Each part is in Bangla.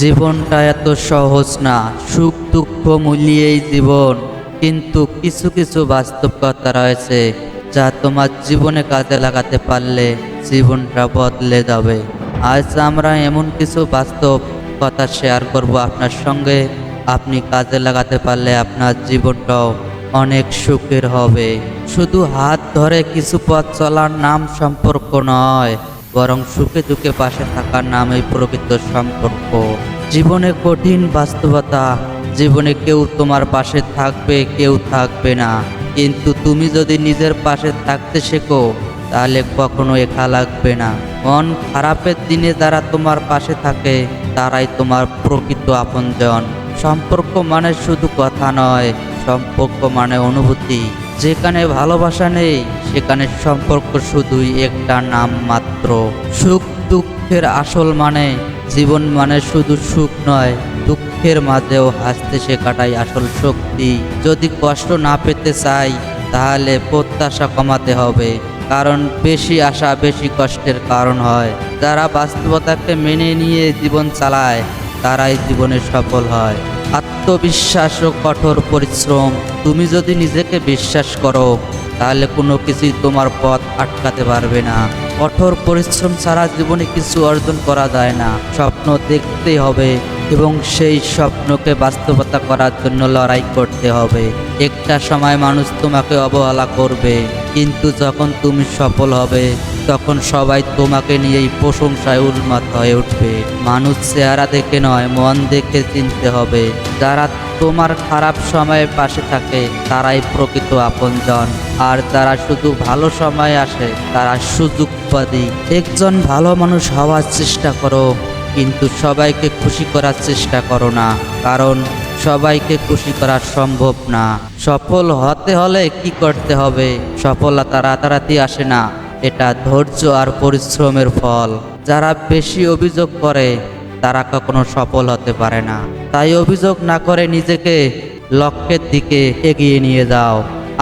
জীবনটা এত সহজ না, সুখ দুঃখ মূল্যেই জীবন। কিন্তু কিছু কিছু বাস্তবতা রয়েছে যা তোমার জীবনে কাজে লাগাতে পারলে জীবনটা বদলে যাবে। আজ আমরা এমন কিছু বাস্তব কথা শেয়ার করব আপনার সঙ্গে। আপনি কাজে লাগাতে পারলে আপনার জীবনটাও অনেক সুখের হবে। শুধু হাত ধরে কিছু পথ চলার নাম সম্পর্ক নয়, বরং সুখে দুঃখে পাশে থাকার নামই প্রকৃত সম্পর্ক। জীবনে কঠিন বাস্তবতা, জীবনে কেউ তোমার পাশে থাকবে, কেউ থাকবে না। কিন্তু তুমি যদি নিজের পাশে থাকতে শেখো, তাহলে কখনো একা লাগবে না। মন খারাপের দিনে যারা তোমার পাশে থাকে, তারাই তোমার প্রকৃত আপনজন। সম্পর্ক মানে শুধু কথা নয়, সম্পর্ক মানে অনুভূতি। যেখানে ভালোবাসা নেই, সেখানে সম্পর্ক শুধুই একটা নাম মাত্র। সুখ দুঃখের আসল মানে জীবন মানে শুধু সুখ নয়, দুঃখের মাঝেও হাসতে শেখাটাই আসল শক্তি। যদি কষ্ট না পেতে চাই, তাহলে প্রত্যাশা কমাতে হবে, কারণ বেশি আশা বেশি কষ্টের কারণ হয়। যারা বাস্তবতাকে মেনে নিয়ে জীবন চালায়, তারাই জীবনে সফল হয়। আত্মবিশ্বাস ও কঠোর পরিশ্রম, তুমি যদি নিজেকে বিশ্বাস করো, তাহলে কোনো কিছুই তোমার পথ আটকাতে পারবে না। কঠোর পরিশ্রম ছাড়া জীবনে কিছু অর্জন করা যায় না। স্বপ্ন দেখতে হবে এবং সেই স্বপ্নকে বাস্তবতা করার জন্য লড়াই করতে হবে। একটা সময় মানুষ তোমাকে অবহেলা করবে, কিন্তু যখন তুমি সফল হবে তখন সবাই তোমাকে নিয়েই প্রশংসায় উন্মাদ হয়ে উঠবে। মানুষ চেহারা দেখে নয়, মন দেখে চিনতে হবে। যারা তোমার খারাপ সময়ের পাশে থাকে, তারাই প্রকৃত আপনজন। আর যারা শুধু ভালো সময় আসে, তারা সুযোগবাদী। একজন ভালো মানুষ হওয়ার চেষ্টা করো, কিন্তু সবাইকে খুশি করার চেষ্টা করো না, কারণ সবাইকে খুশি করা সম্ভব না। সফল হতে হলে কি করতে হবে? সফলতা রাতারাতি আসে না। এটা ধৈর্য আর পরিশ্রমের ফল। যারা বেশি অভিযোগ করে, তারা কখনো সফল হতে পারে না। তাই অভিযোগ না করে নিজেকে লক্ষ্যের দিকে এগিয়ে নিয়ে যাও।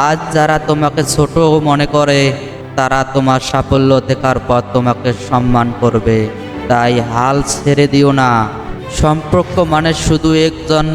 আজ যারা তোমাকে ছোট মনে করে, তারা তোমার সাফল্য দেখার পর তোমাকে সম্মান করবে। তাই হাল ছেড়ে দিও না। সম্পর্ক মানে শুধু একজন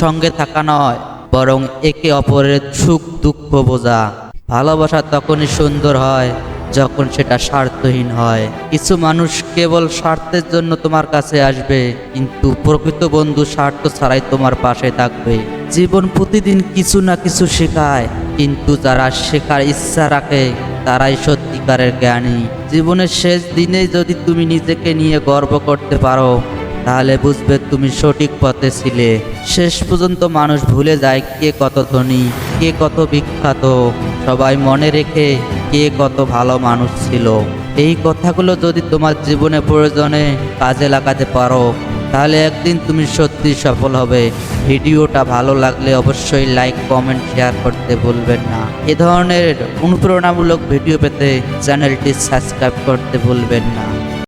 সঙ্গে থাকা নয়, বরং একে অপরের সুখ দুঃখ বোঝা। ভালোবাসা তখনই সুন্দর হয় যখন সেটা স্বার্থহীন হয়। কিছু মানুষ কেবল স্বার্থের জন্য তোমার কাছে আসবে, কিন্তু প্রকৃত বন্ধু স্বার্থ ছাড়াই তোমার পাশে থাকবে। জীবন প্রতিদিন কিছু না কিছু শেখায়, কিন্তু যারা শেখার ইচ্ছা রাখে, তারাই সত্যিকারের জ্ঞানী। জীবনের শেষ দিনে যদি তুমি নিজেকে নিয়ে গর্ব করতে পারো, তাহলে বুঝবে তুমি সঠিক পথে ছিলে। শেষ পর্যন্ত মানুষ ভুলে যায় কে কত ধনী, কে কত বিখ্যাত। সবাই মনে রেখে কে কত ভালো মানুষ ছিল। এই কথাগুলো যদি তোমার জীবনে প্রয়োজনে কাজে লাগাতে পারো, তাহলে একদিন তুমি সত্যি সফল হবে। ভিডিওটা ভালো লাগলে অবশ্যই লাইক, কমেন্ট, শেয়ার করতে ভুলবেন না। এ ধরনের অনুপ্রেরণামূলক ভিডিও পেতে চ্যানেলটি সাবস্ক্রাইব করতে ভুলবেন না।